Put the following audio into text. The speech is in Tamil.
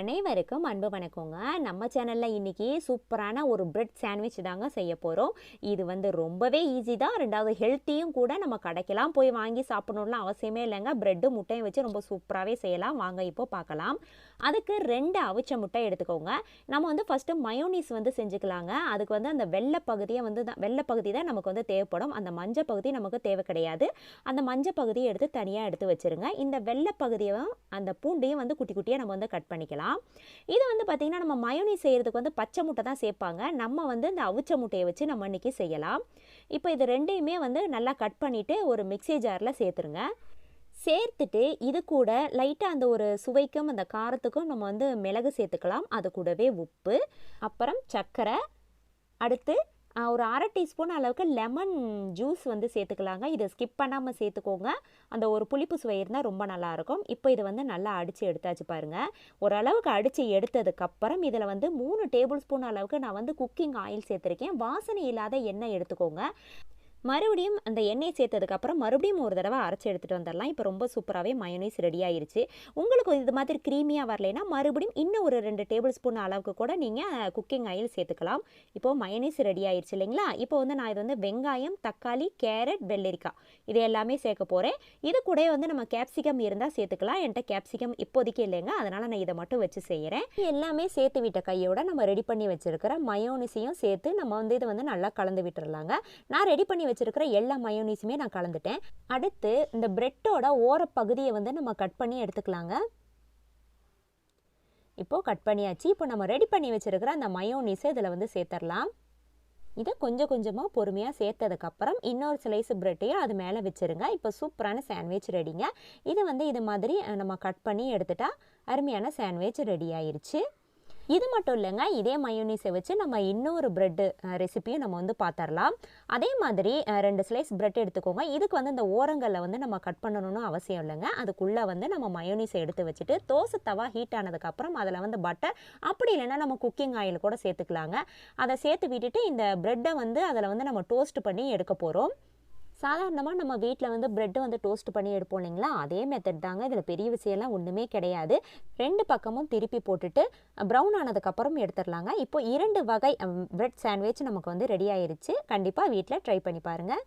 அனைவருக்கும் அன்பு வணக்கங்க. நம்ம சேனலில் இன்றைக்கி சூப்பரான ஒரு பிரெட் சாண்ட்விச் தாங்க செய்ய போகிறோம் இது வந்து ரொம்பவே ஈஸி தான். ரெண்டாவது ஹெல்த்தியும் கூட நம்ம கடைக்கெல்லாம் போய் வாங்கி சாப்பிடணும்லாம் அவசியமே இல்லைங்க. பிரெட்டு முட்டையும் வச்சு ரொம்ப சூப்பராகவே செய்யலாம். வாங்க இப்போ பார்க்கலாம். அதுக்கு ரெண்டு அவிச்ச முட்டை எடுத்துக்கோங்க. நம்ம வந்து ஃபஸ்ட்டு மயோனீஸ் வந்து செஞ்சுக்கலாங்க. அதுக்கு வந்து அந்த வெள்ளை பகுதியை வந்து தான் வெள்ளை பகுதி தான் நமக்கு வந்து தேவைப்படும். அந்த மஞ்சள் பகுதி நமக்கு தேவை கிடையாது. அந்த மஞ்சள் பகுதியை எடுத்து தனியாக எடுத்து வச்சுருங்க. இந்த வெள்ளை பகுதியை அந்த பூண்டையும் வந்து குட்டி குட்டியாக நம்ம வந்து கட் பண்ணிக்கலாம். இது வந்து பார்த்திங்கன்னா நம்ம மயோனி செய்கிறதுக்கு வந்து பச்சை முட்டை தான் சேர்ப்பாங்க. நம்ம வந்து இந்த அவிச்ச முட்டையை வச்சு நம்ம இன்றைக்கி செய்யலாம். இப்போ இது ரெண்டையுமே வந்து நல்லா கட் பண்ணிவிட்டு ஒரு மிக்ஸி ஜாரில் சேர்த்துருங்க. சேர்த்துட்டு இது கூட லைட்டாக அந்த ஒரு சுவைக்கும் அந்த காரத்துக்கும் நம்ம வந்து மிளகு சேர்த்துக்கலாம். அது கூடவே உப்பு அப்புறம் சர்க்கரை அடுத்து ஒரு அரை டீஸ்பூன் அளவுக்கு லெமன் ஜூஸ் வந்து சேர்த்துக்கலாங்க. இதை ஸ்கிப் பண்ணாமல் சேர்த்துக்கோங்க. அந்த ஒரு புளிப்பு சுவை இருந்தால் ரொம்ப நல்லாயிருக்கும். இப்போ இதை வந்து நல்லா அடித்து எடுத்தாச்சு பாருங்கள் ஓரளவுக்கு அடித்து எடுத்ததுக்கப்புறம் இதில் வந்து மூணு டேபிள் ஸ்பூன் அளவுக்கு நான் வந்து குக்கிங் ஆயில் சேர்த்துருக்கேன். வாசனை இல்லாத எண்ணெய் எடுத்துக்கோங்க. மறுபடியும் அந்த எண்ணெய் சேர்த்ததுக்கப்புறம் மறுபடியும் ஒரு தடவை அரைச்சி எடுத்துகிட்டு வந்துடலாம். இப்போ ரொம்ப சூப்பராகவே மயோனைஸ் ரெடி ஆயிருச்சு. உங்களுக்கு இது மாதிரி க்ரீமியாக வரலைன்னா மறுபடியும் இன்னும் ஒரு ரெண்டு டேபிள் ஸ்பூன் அளவுக்கு கூட நீங்கள் குக்கிங் ஆயில் சேர்த்துக்கலாம். இப்போது மயோனைஸ் ரெடி ஆயிருச்சு இல்லைங்களா? இப்போ வந்து நான் இது வந்து வெங்காயம் தக்காளி கேரட் வெள்ளரிக்காய் இது எல்லாமே சேர்க்க போகிறேன் இது கூட வந்து நம்ம கேப்சிகம் இருந்தால் சேர்த்துக்கலாம். என்கிட்ட கேப்சிகம் இப்போதைக்கு இல்லைங்க. அதனால் நான் இதை மட்டும் வச்சு செய்கிறேன் எல்லாமே சேர்த்து விட்ட கையோட நம்ம ரெடி பண்ணி வச்சுருக்கிற மயோனிஸையும் சேர்த்து நம்ம வந்து இதை வந்து நல்லா கலந்து விட்டுறலாங்க. நான் ரெடி பண்ணி வச்சுருக்கிற எல்லா மயோனீஸுமே நான் கலந்துட்டேன். அடுத்து இந்த பிரெட்டோட ஓரப்பகுதியை வந்து நம்ம கட் பண்ணி எடுத்துக்கலாங்க. இப்போது கட் பண்ணியாச்சு. இப்போ நம்ம ரெடி பண்ணி வச்சுருக்கிற அந்த மயோனீஸை இதில் வந்து சேர்த்துடலாம் இதை கொஞ்சம் கொஞ்சமாக பொறுமையாக சேர்த்ததுக்கப்புறம் இன்னொரு ஸ்லைஸ் பிரெட்டையும் அது மேலே வச்சுருங்க. இப்போ சூப்பரான சாண்ட்விச் ரெடிங்க இதை வந்து இது மாதிரி நம்ம கட் பண்ணி எடுத்துட்டால் அருமையான சாண்ட்விச் ரெடி ஆயிடுச்சு இது மட்டும் இல்லைங்க இதே மயோனீஸை வச்சு நம்ம இன்னொரு ப்ரெட்டு ரெசிபியும் நம்ம வந்து பார்த்துடலாம் அதே மாதிரி ரெண்டு ஸ்லைஸ் ப்ரெட் எடுத்துக்கோங்க. இதுக்கு வந்து இந்த ஓரங்களில் வந்து நம்ம கட் பண்ணணும்னு அவசியம் இல்லைங்க. அதுக்குள்ளே வந்து நம்ம மயோனீஸை எடுத்து வச்சுட்டு தோசை தவா ஹீட் ஆனதுக்கப்புறம் அதில் வந்து பட்டர் அப்படி இல்லைன்னா நம்ம குக்கிங் ஆயில் கூட சேர்த்துக்கலாங்க. அதை சேர்த்து விட்டுட்டு இந்த ப்ரெட்டை வந்து அதில் வந்து நம்ம டோஸ்ட் பண்ணி எடுக்க போகிறோம் சாதாரணமாக நம்ம வீட்டில் வந்து ப்ரெட்டு வந்து டோஸ்ட் பண்ணி எடுப்போம் இல்லைங்களா? அதே மெத்தட் தாங்க. இதில் பெரிய விஷயம்லாம் ஒன்றுமே கிடையாது. ரெண்டு பக்கமும் திருப்பி போட்டுட்டு ப்ரௌன் ஆனதுக்கப்புறம் எடுத்துடலாங்க. இப்போ இரண்டு வகை ப்ரெட் சாண்ட்விச் நமக்கு வந்து ரெடி ஆயிருச்சு. கண்டிப்பாக வீட்டில் ட்ரை பண்ணி பாருங்கள்